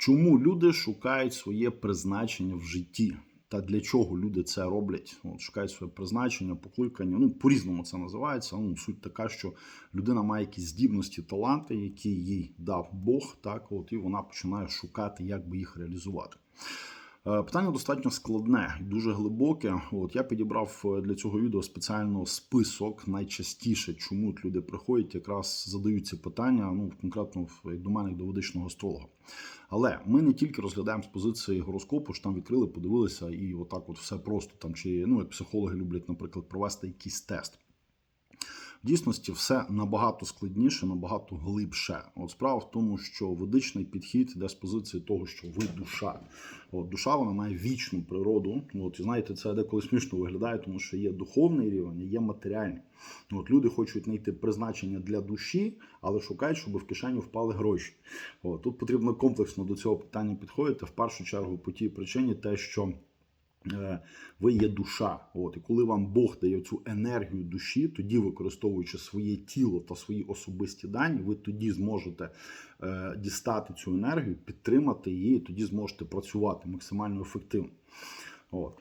Чому люди шукають своє призначення в житті? Та для чого люди це роблять? От, шукають своє призначення, покликання. Ну, по-різному це називається. Ну, суть така, що людина має якісь здібності, таланти, які їй дав Бог, так, от, і вона починає шукати, як би їх реалізувати. Е, Питання достатньо складне і дуже глибоке. От я підібрав е, для цього відео спеціально список найчастіше, чому люди приходять, якраз задають ці питання. Ну конкретно як до мене як до ведичного астролога. Але ми не тільки розглядаємо з позиції гороскопу, що там відкрили, подивилися, і отак, от все просто там, чи ну як психологи люблять, наприклад, провести якийсь тест. В дійсності все набагато складніше, набагато глибше. От справа в тому, що ведичний підхід йде з позиції того, що ви душа. От душа вона має вічну природу. От і знаєте, це деколи смішно виглядає, тому що є духовний рівень, є матеріальний. От люди хочуть знайти призначення для душі, але шукають, щоб в кишеню впали гроші. От тут потрібно комплексно до цього питання підходити. В першу чергу по тій причині, те, що. Е, ви є душа. От, і коли вам Бог дає цю енергію душі, тоді, використовуючи своє тіло та свої особисті дані, ви тоді зможете е, дістати цю енергію, підтримати її, і тоді зможете працювати максимально ефективно. От.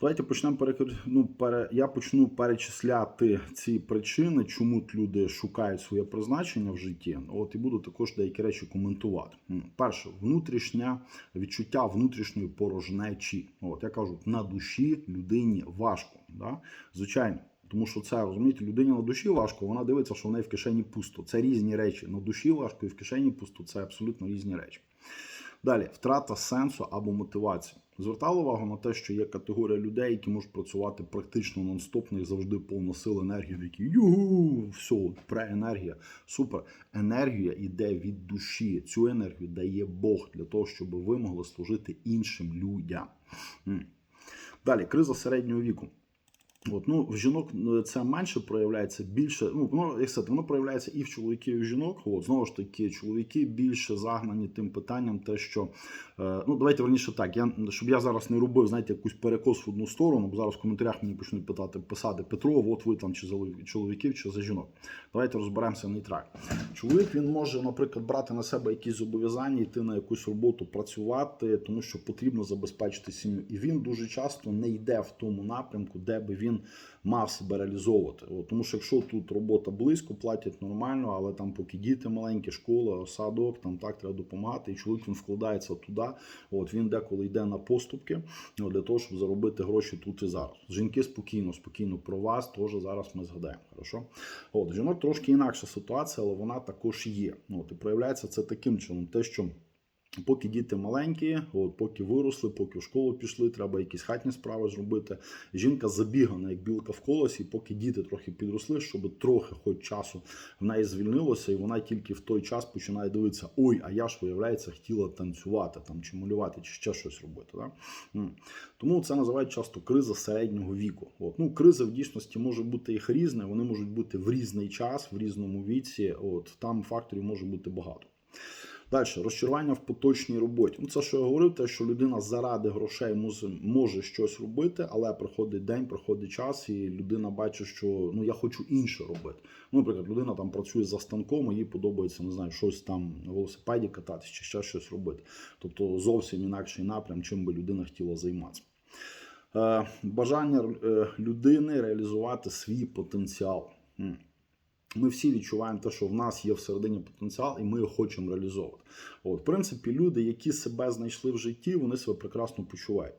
Давайте почнемо перекр... ну, пере... Я почну перечисляти ці причини, чому люди шукають своє призначення в житті. От і буду також деякі речі коментувати. Перше, внутрішнє відчуття внутрішньої порожнечі. От я кажу, на душі людині важко. Да? Звичайно. Тому що це розумієте, людині на душі важко, вона дивиться, що в неї в кишені пусто. Це різні речі. На душі важко і в кишені пусто це абсолютно різні речі. Далі, втрата сенсу або мотивації. Звертали увагу на те, що є категорія людей, які можуть працювати практично нон-стоп, них завжди повна сила енергії, які югу, все, преенергія. Супер. Енергія йде від душі. Цю енергію дає Бог для того, щоб ви могли служити іншим людям. Далі, криза середнього віку. От, ну, в жінок це менше проявляється більше. Ну, воно, як сказати, воно проявляється і в чоловіків, і в жінок. От, знову ж таки, чоловіки більше загнані тим питанням, те, що е, ну давайте верніше так. Я щоб я зараз не робив, знаєте, якусь перекос в одну сторону, бо зараз в коментарях мені почнуть питати писати Петро, от ви там чи за чоловіків, чи за жінок. Давайте розберемося нейтрально. Чоловік він може, наприклад, брати на себе якісь зобов'язання, йти на якусь роботу, працювати, тому що потрібно забезпечити сім'ю. І він дуже часто не йде в тому напрямку, де би він мав себе реалізовувати. От, тому що якщо тут робота близько, платять нормально, але там поки діти маленькі, школа, садок, там так треба допомагати, і чоловік він вкладається туди. От він деколи йде на поступки от, для того, щоб заробити гроші тут і зараз. Жінки спокійно, спокійно про вас теж зараз ми згадаємо. Хорошо? От жінок трошки інакша ситуація, але вона також є. От, і проявляється це таким чином, те, що. Поки діти маленькі, от поки виросли, поки в школу пішли, треба якісь хатні справи зробити. Жінка забігана, як білка в колосі, поки діти трохи підросли, щоб трохи, хоч часу в неї звільнилося, і вона тільки в той час починає дивитися: ой, а я ж виявляється, хотіла танцювати там чи малювати, чи ще щось робити. Да? Тому це називають часто криза середнього віку. От. Ну, криза в дійсності може бути їх різне, вони можуть бути в різний час, в різному віці. От там факторів може бути багато. Далі, розчарування в поточній роботі. Ну, це що я говорив, те, що людина заради грошей може, щось робити, але приходить день, приходить час, і людина бачить, що ну я хочу інше робити. Ну, наприклад, людина там працює за станком, їй подобається, не знаю, щось там на велосипеді кататися чи ще щось робити. Тобто зовсім інакший напрям, чим би людина хотіла займатися. Е, бажання е, людини реалізувати свій потенціал. Ми всі відчуваємо те, що в нас є всередині потенціал, і ми його хочемо реалізовувати. От, в принципі, люди, які себе знайшли в житті, вони себе прекрасно почувають.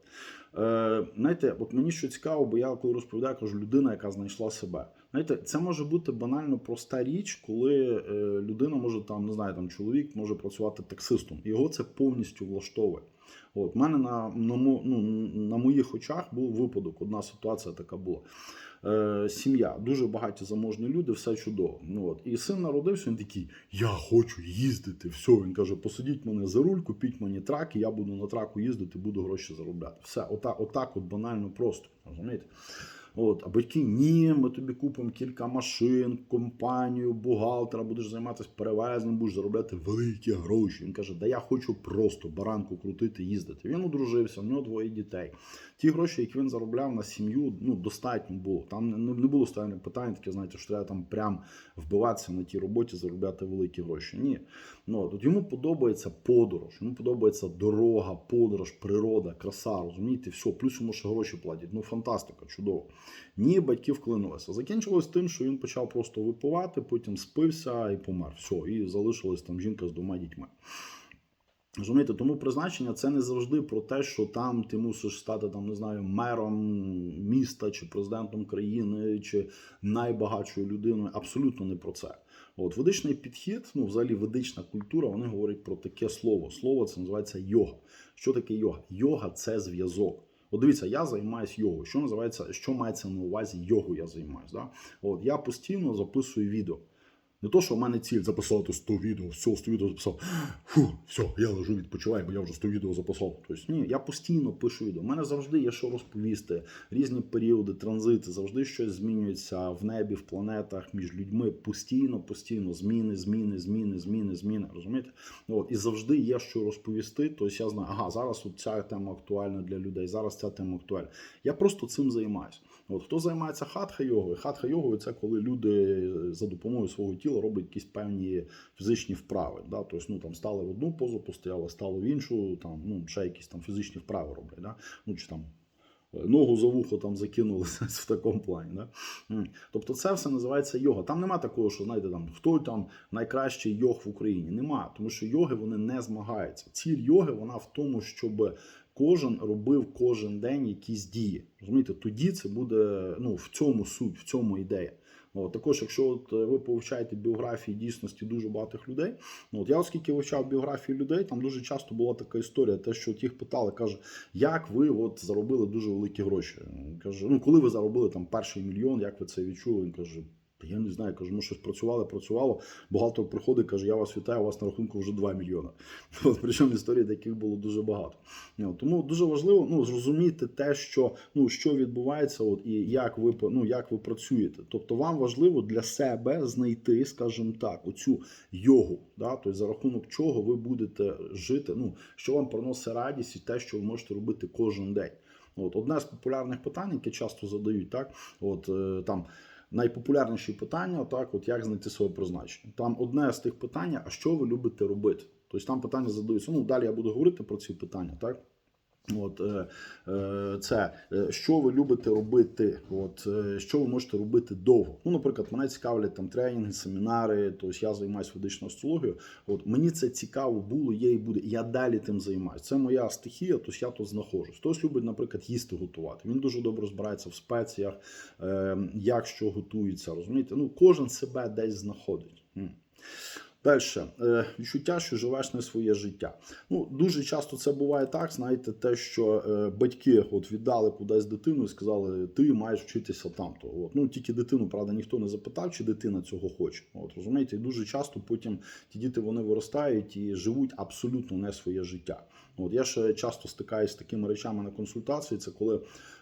Е, знаєте, от мені що цікаво, бо я коли розповідаю, кажу, людина, яка знайшла себе. Знаєте, це може бути банально проста річ, коли е, людина може там, не знаю, там чоловік може працювати таксистом, його це повністю влаштовує. От, в мене на, на, ну, на моїх очах був випадок. Одна ситуація така була. Е, сім'я, дуже багаті заможні люди, все чудово. Ну, от. І син народився, він такий: Я хочу їздити. Все, він каже: посадіть мене за руль, купіть мені трак, і я буду на траку їздити, буду гроші заробляти. Все, отак, отак от банально просто. Розумієте? От, а батьки ні, ми тобі купимо кілька машин, компанію, бухгалтера, будеш займатися перевезенням, будеш заробляти великі гроші. Він каже, да я хочу просто баранку крутити, їздити. Він одружився, в нього двоє дітей. Ті гроші, які він заробляв на сім'ю, ну достатньо було. Там не, було ставлення питання, таке, знаєте, що треба там прям вбиватися на тій роботі, заробляти великі гроші. Ні. Ну, от йому подобається подорож, йому подобається дорога, подорож, природа, краса, розумієте, все, плюс йому ще гроші платять. Ну, фантастика, чудово. Ні, батьки вклинилися. Закінчилось тим, що він почав просто випивати, потім спився і помер. Все, і залишилась там жінка з двома дітьми. Розумієте, тому призначення це не завжди про те, що там ти мусиш стати там, не знаю, мером міста чи президентом країни, чи найбагатшою людиною. Абсолютно не про це. От ведичний підхід, ну взагалі ведична культура, вони говорять про таке слово. Слово це називається йога. Що таке йога? Йога це зв'язок. От дивіться, я займаюся йогою. Що називається, що мається на увазі йогу? Я займаюся. Да? От я постійно записую відео. Не то, що в мене ціль записати 100 відео, все, 100 відео записав. Фу, все, я лежу, відпочиваю, бо я вже 100 відео записав. Тобто, ні, я постійно пишу відео. У мене завжди є що розповісти. Різні періоди, транзити, завжди щось змінюється в небі, в планетах, між людьми. Постійно, постійно зміни, зміни, зміни, зміни, зміни. Розумієте? От, і завжди є що розповісти. Тобто я знаю, ага, зараз от ця тема актуальна для людей, зараз ця тема актуальна. Я просто цим займаюся. От хто займається хатха йогою? Хатха йогою це коли люди за допомогою свого тіла роблять якісь певні фізичні вправи. Да? Тобто, ну там стали в одну позу, постояли, стали в іншу, там ну ще якісь там фізичні вправи роблять. Да? Ну чи там ногу за вухо там закинули в такому плані. Да? Тобто це все називається йога. Там нема такого, що знаєте, там хто там найкращий йог в Україні. Нема, тому що йоги вони не змагаються. Ціль йоги вона в тому, щоб кожен робив кожен день якісь дії. Розумієте, тоді це буде ну в цьому суть, в цьому ідея. От, також, якщо от е, ви повчаєте біографії дійсності дуже багатих людей, ну от я оскільки вивчав біографії людей, там дуже часто була така історія, те, що от їх питали, каже, як ви от заробили дуже великі гроші. Каже, ну коли ви заробили там перший мільйон, як ви це відчули? Він каже. «Та Я не знаю, кажу, ми щось працювали, працювало. Бухгалтер приходить, каже, я вас вітаю, у вас на рахунку вже 2 мільйони. Причому історій таких було дуже багато. Тому дуже важливо ну, зрозуміти те, що ну, що відбувається, от, і як ви ну, як ви працюєте. Тобто вам важливо для себе знайти, скажімо так, оцю йогу, да? тобто за рахунок чого ви будете жити, ну, що вам приносить радість і те, що ви можете робити кожен день. От, Одне з популярних питань, яке часто задають, так, от е, там найпопулярніші питання, так, от як знайти своє призначення. Там одне з тих питань, а що ви любите робити? Тобто там питання задаються. Ну, далі я буду говорити про ці питання, так? От е, е, це е, що ви любите робити, от що ви можете робити довго. Ну, наприклад, мене цікавлять там тренінги, семінари. Тобто я займаюся ведичною астрологією. От мені це цікаво було, є і буде. Я далі тим займаюся. Це моя стихія, тобто я тут знаходжусь. Хтось любить, наприклад, їсти готувати. Він дуже добре розбирається в спеціях, як що готується. Розумієте? Ну кожен себе десь знаходить. Далі, е, відчуття, що живеш не своє життя. Ну дуже часто це буває так. Знаєте, те, що е, батьки от віддали кудись дитину і сказали, ти маєш вчитися там. Ну тільки дитину, правда, ніхто не запитав, чи дитина цього хоче. От розумієте, і дуже часто потім ті діти вони виростають і живуть абсолютно не своє життя. От я ще часто стикаюся з такими речами на консультації. Це коли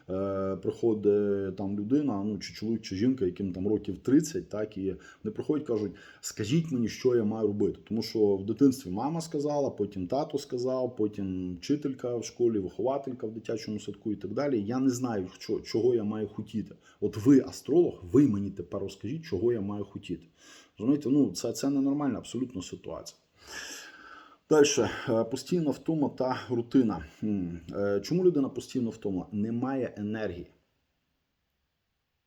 е, приходить там людина, ну чи чоловік, чи жінка, яким там років 30, так і вони приходять, кажуть, скажіть мені, що я маю робити. Тому що в дитинстві мама сказала, потім тато сказав, потім вчителька в школі, вихователька в дитячому садку і так далі. Я не знаю, що, чого я маю хотіти. От ви, астролог, ви мені тепер розкажіть, чого я маю хотіти. Розумієте, ну це, це ненормальна абсолютно ситуація. Далі постійна втома та рутина. Е, Чому людина постійно втома? Немає енергії.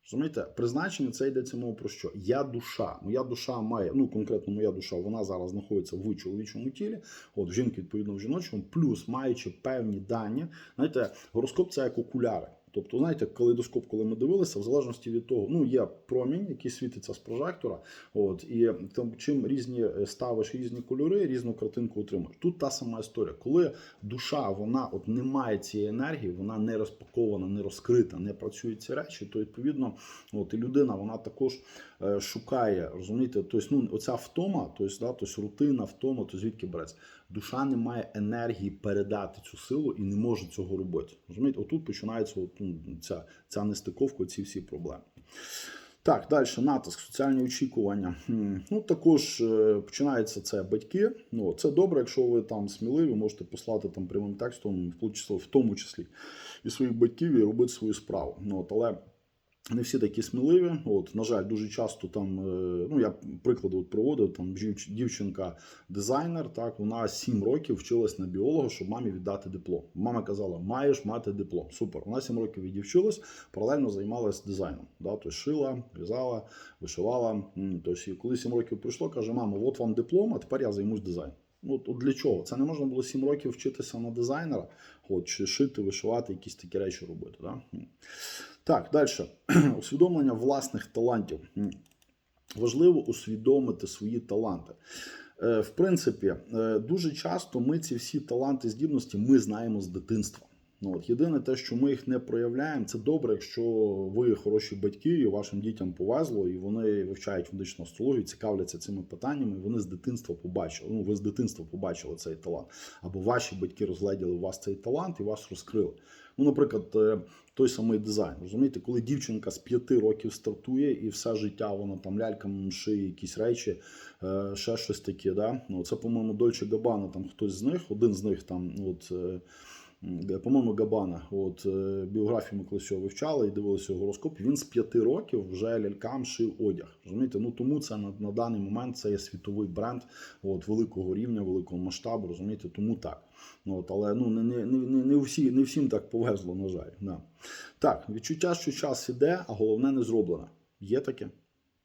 Розумієте, призначення це йдеться мова про що? Я душа. Моя душа має, ну конкретно моя душа, вона зараз знаходиться в чоловічому тілі, от в жінки, відповідно, в жіночому, плюс маючи певні дані. Знаєте, гороскоп це як окуляри. Тобто, знаєте, калейдоскоп, коли ми дивилися, в залежності від того, ну є промінь, який світиться з прожектора. От і там чим різні е, ставиш різні кольори, різну картинку отримуєш. Тут та сама історія. Коли душа вона от не має цієї енергії, вона не розпакована, не розкрита, не працюють ці речі, то відповідно, от і людина вона також е, шукає, розумієте, тобто, ну оця втома, тобто, да, тобто рутина, втома, то звідки береться? Душа не має енергії передати цю силу і не може цього робити. Розумієте, отут починається от, ну, ця, ця нестиковка, ці всі проблеми. Так, далі натиск, соціальні очікування. Ну також е, починається це батьки. Ну це добре, якщо ви там сміливі, можете послати там прямим текстом, в тому в тому числі і своїх батьків, і робити свою справу. Ну, от, але не всі такі сміливі. От, на жаль, дуже часто там, е, ну я приклади от проводив, там дівчинка дизайнер, так вона 7 років вчилась на біолога, щоб мамі віддати диплом. Мама казала, маєш мати диплом. Супер. Вона 7 років відівчилась, паралельно займалась дизайном. Да? Тобто шила, в'язала, вишивала. Тобто, коли 7 років прийшло, каже, мамо, от вам диплом, а тепер я займусь дизайном. Ну, от, для чого? Це не можна було 7 років вчитися на дизайнера, от, чи шити, вишивати, якісь такі речі робити. Да? Так, далі. Усвідомлення власних талантів. Важливо усвідомити свої таланти. Е, В принципі, е, дуже часто ми ці всі таланти, здібності ми знаємо з дитинства. Ну, от єдине те, що ми їх не проявляємо, це добре, якщо ви хороші батьки, і вашим дітям повезло, і вони вивчають медичну астрологію, цікавляться цими питаннями. і Вони з дитинства побачили. Ну, ви з дитинства побачили цей талант. Або ваші батьки розгляділи у вас цей талант і вас розкрили. Ну, наприклад, е, той самий дизайн. Розумієте, коли дівчинка з п'яти років стартує і все життя вона там лялькам шиє якісь речі, е, ще щось таке. Да? Ну, це, по-моєму, Дольче Габана, там хтось з них, один з них там, от. По-моєму, Габана, от е, біографію ми колись його вивчали і дивилися гороскоп. Він з п'яти років вже лялькам шив одяг. Розумієте? Ну тому це на, на даний момент це є світовий бренд от, великого рівня, великого масштабу. Розумієте, тому так. Ну, От, але ну, не, не, не, не, всі, не всім так повезло, на жаль. Да. Так, відчуття, що час іде, а головне не зроблено. Є таке.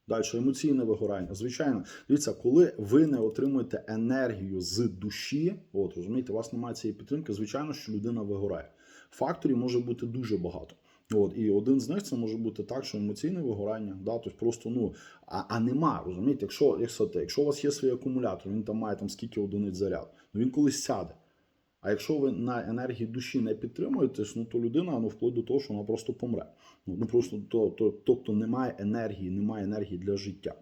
Далі емоційне вигорання. Звичайно, дивіться, коли ви не отримуєте енергію з душі, от розумієте, у вас немає цієї підтримки, звичайно, що людина вигорає. Факторів може бути дуже багато. От, і один з них це може бути так, що емоційне вигорання, да, тобто просто ну а, а нема, розумієте, якщо, якщо, якщо у вас є свій акумулятор, він там має там скільки одиниць заряд, ну він колись сяде. А якщо ви на енергії душі не підтримуєтесь, ну то людина ну, вплоть до того, що вона просто помре. Ну, ну просто то, то, тобто немає енергії, немає енергії для життя.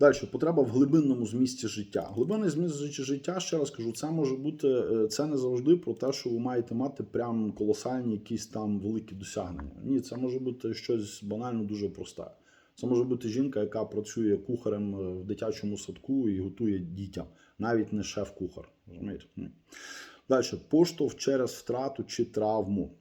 Далі, потреба в глибинному змісті життя. Глибинний зміст життя, ще раз кажу, це може бути е, це не завжди про те, що ви маєте мати прям колосальні якісь там великі досягнення. Ні, це може бути щось банально дуже просте. Це може бути жінка, яка працює кухарем е, в дитячому садку і готує дітям, навіть не шеф-кухар. Розумієте? Далі, поштовх через втрату чи травму.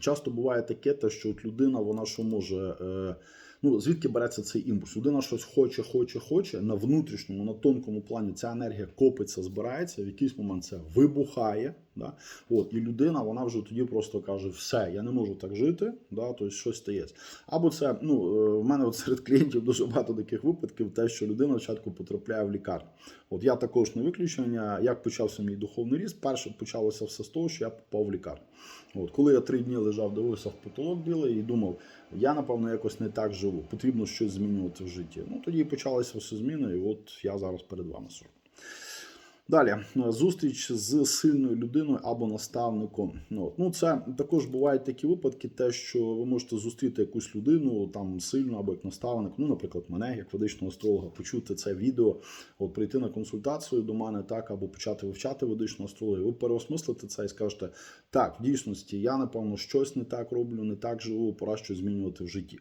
Часто буває таке, що от людина, вона що може. Е, ну, звідки береться цей імпульс? Людина щось хоче, хоче, хоче. На внутрішньому, на тонкому плані ця енергія копиться, збирається, в якийсь момент це вибухає. Да? От, і людина, вона вже тоді просто каже: все, я не можу так жити, да? тобто щось стається. Або це, ну, е, в мене от серед клієнтів дуже багато таких випадків, те, що людина спочатку потрапляє в лікарню. От я також не виключення. Як почався мій духовний ріст, перше почалося все з того, що я попав в лікарню. От, коли я три дні лежав, дивився в потолок білий і думав, я напевно якось не так живу, потрібно щось змінювати в житті. Ну тоді почалися все зміни, і от я зараз перед вами сижу. Далі зустріч з сильною людиною або наставником. Ну, ну це також бувають такі випадки, те, що ви можете зустріти якусь людину там сильну або як наставник. Ну, наприклад, мене, як ведичного астролога, почути це відео, от прийти на консультацію до мене, так або почати вивчати ведичну астрологію. Ви переосмислите це і скажете, так, в дійсності я напевно щось не так роблю, не так живу, пора щось змінювати в житті.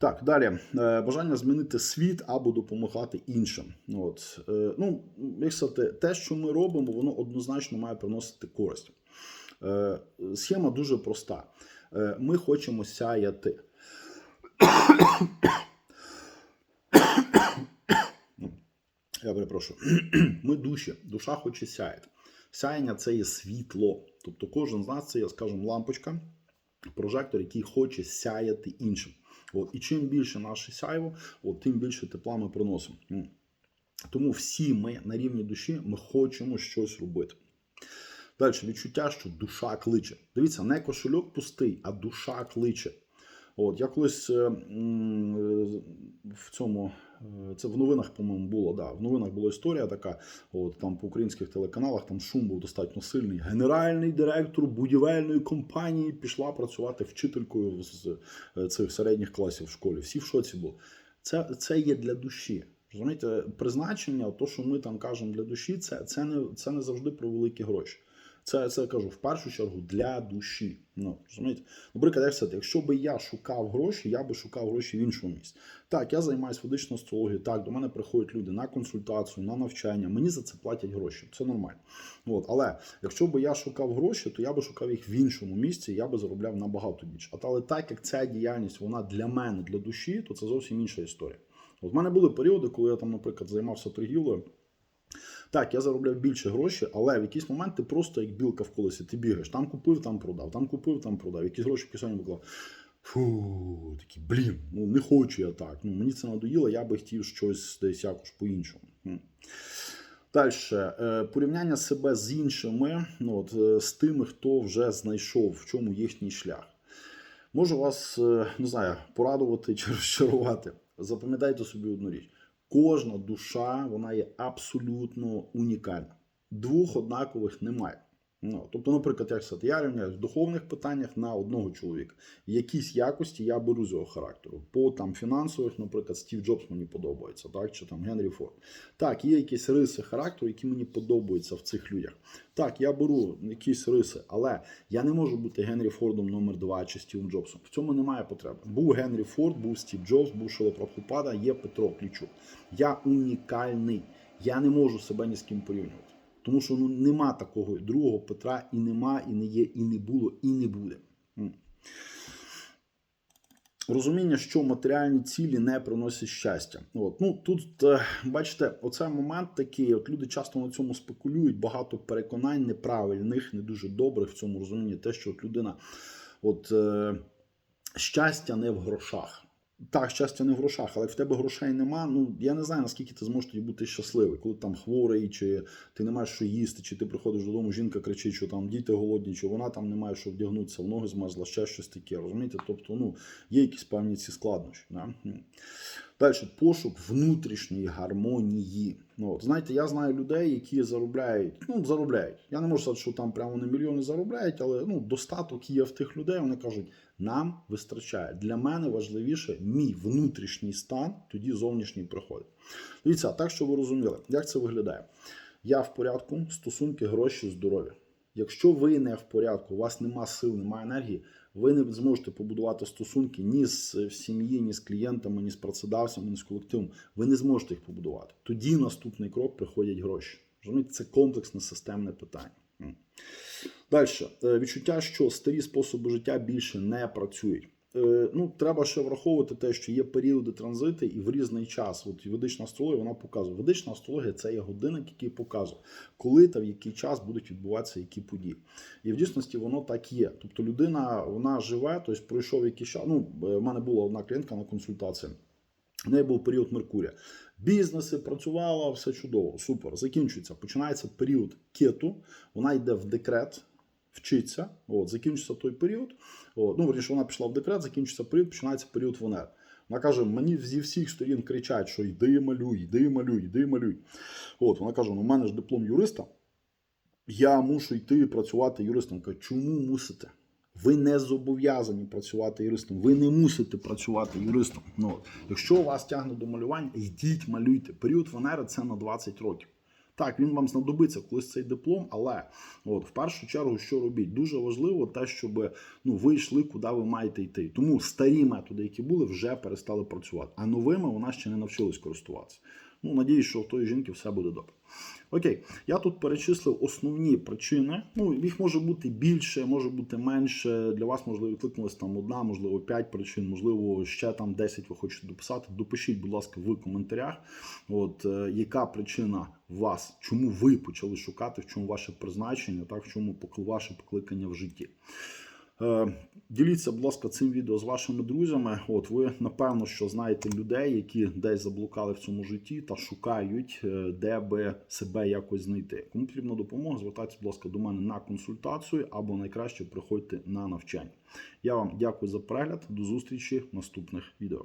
Так, далі Е, бажання змінити світ або допомагати іншим. От е, ну, як сказати, те, що ми робимо, воно однозначно має приносити користь. Е, Схема дуже проста. Ми хочемо сяяти. Я перепрошую. Ми душі, душа хоче сяяти. Сяяння це є світло. Тобто кожен з нас це є, скажімо, лампочка, прожектор, який хоче сяяти іншим. От, і чим більше наше сяйво, от, тим більше тепла ми приносимо. Тому всі ми на рівні душі ми хочемо щось робити. Далі відчуття, що душа кличе. Дивіться, не кошельок пустий, а душа кличе. От, я колись е, е, в цьому, це в новинах, по-моєму, було. Да, в новинах була історія така. От там по українських телеканалах там шум був достатньо сильний. Генеральний директор будівельної компанії пішла працювати вчителькою з е, цих середніх класів в школі. Всі в шоці були. Це, це є для душі. Розумієте, призначення, то, що ми там кажемо для душі, це, це, не, це не завжди про великі гроші. Це, це кажу в першу чергу для душі. Ну, розумієте? Наприклад, як сказати, якщо би я шукав гроші, я би шукав гроші в іншому місці. Так, я займаюся ведичною астрологією, так, до мене приходять люди на консультацію, на навчання. Мені за це платять гроші. Це нормально. От, але якщо би я шукав гроші, то я би шукав їх в іншому місці, я би заробляв набагато більше. Але так як ця діяльність вона для мене, для душі, то це зовсім інша історія. От в мене були періоди, коли я там, наприклад, займався торгівлею. Так, я заробляв більше грошей, але в якийсь момент ти просто як білка в колесі, ти бігаєш. Там купив, там продав, там купив, там продав. Якісь гроші в кишені виклав. Фу, такий, блін, ну не хочу я так. Ну, мені це надоїло, я би хотів щось десь якось по-іншому. Далі, порівняння себе з іншими, ну, от, е, з тими, хто вже знайшов, в чому їхній шлях. Можу вас, е, не знаю, порадувати чи розчарувати. Запам'ятайте собі одну річ. Кожна душа вона є абсолютно унікальна. Двох однакових немає. Ну, тобто, наприклад, як сказати, я рівняюсь в духовних питаннях на одного чоловіка. Якісь якості я беру з його характеру. По там фінансових, наприклад, Стів Джобс мені подобається, так чи там Генрі Форд. Так, є якісь риси характеру, які мені подобаються в цих людях. Так, я беру якісь риси, але я не можу бути Генрі Фордом номер 2 чи Стівом Джобсом. В цьому немає потреби. Був Генрі Форд, був Стів Джобс, був Шилопрапхупада, є Петро Клічук. Я унікальний. Я не можу себе ні з ким порівнювати. Тому що ну нема такого другого Петра і нема, і не є, і не було, і не буде. Розуміння, що матеріальні цілі не приносять щастя. От. Ну, Тут, е, бачите, оцей момент такий, от люди часто на цьому спекулюють, багато переконань неправильних, не дуже добрих в цьому розумінні. Те, що от людина, от е, щастя не в грошах. Так, щастя не в грошах, але в тебе грошей нема. Ну я не знаю, наскільки ти зможеш тоді бути щасливий, коли там хворий, чи ти не маєш що їсти, чи ти приходиш додому, жінка кричить, що там діти голодні, чи вона там не має що вдягнутися, в ноги змерзла, ще щось таке. Розумієте? Тобто, ну є якісь певні ці складнощі. Да? Далі пошук внутрішньої гармонії. Ну, от, знаєте, я знаю людей, які заробляють, ну, заробляють. Я не можу сказати, що там прямо вони мільйони заробляють, але ну, достаток є в тих людей. Вони кажуть, нам вистачає. Для мене важливіше мій внутрішній стан, тоді зовнішній приходить. Дивіться, так що ви розуміли, як це виглядає? Я в порядку, стосунки, гроші, здоров'я. Якщо ви не в порядку, у вас нема сил, немає енергії, ви не зможете побудувати стосунки ні з сім'ї, ні з клієнтами, ні з працедавцями, ні з колективом. Ви не зможете їх побудувати. Тоді наступний крок приходять гроші. Розумієте, це комплексне системне питання. Далі відчуття, що старі способи життя більше не працюють. Е, Ну, треба ще враховувати те, що є періоди транзити і в різний час. От ведична астрологія вона показує. Ведична астрологія це є годинник, який показує, коли та в який час будуть відбуватися які події. І в дійсності воно так є. Тобто людина вона живе, тобто пройшов якийсь час. Ну, в мене була одна клієнтка на консультації. В неї був період Меркурія. Бізнеси працювала, все чудово, супер. Закінчується. Починається період кету, вона йде в декрет, вчиться. От, закінчиться той період. От, ну, верніше, вона пішла в декрет, закінчиться період, починається період Венери. Вона каже: мені зі всіх сторін кричать, що йди малюй, йди малюй, йди малюй. От, вона каже: ну, у мене ж диплом юриста, я мушу йти працювати юристом. Кажу, чому мусите? Ви не зобов'язані працювати юристом. Ви не мусите працювати юристом. Ну. Якщо вас тягне до малювання, йдіть малюйте. Період Венери це на 20 років. Так, він вам знадобиться колись цей диплом, але от в першу чергу, що робіть? Дуже важливо те, щоб ну ви йшли, куди ви маєте йти. Тому старі методи, які були, вже перестали працювати. А новими вона ще не навчилась користуватися. Ну, надіюсь, що в тої жінки все буде добре. Окей, я тут перечислив основні причини. Ну, їх може бути більше, може бути менше. Для вас, можливо, відкликнулась там одна, можливо, п'ять причин, можливо, ще там 10 ви хочете дописати. Допишіть, будь ласка, в коментарях. От е, яка причина вас, чому ви почали шукати, в чому ваше призначення, так, в чому ваше покликання в житті. Е, Діліться, будь ласка, цим відео з вашими друзями. От ви напевно, що знаєте людей, які десь заблукали в цьому житті та шукають, е, де би себе якось знайти. Кому потрібна допомога, звертайтеся, будь ласка, до мене на консультацію або найкраще приходьте на навчання. Я вам дякую за перегляд. До зустрічі в наступних відео.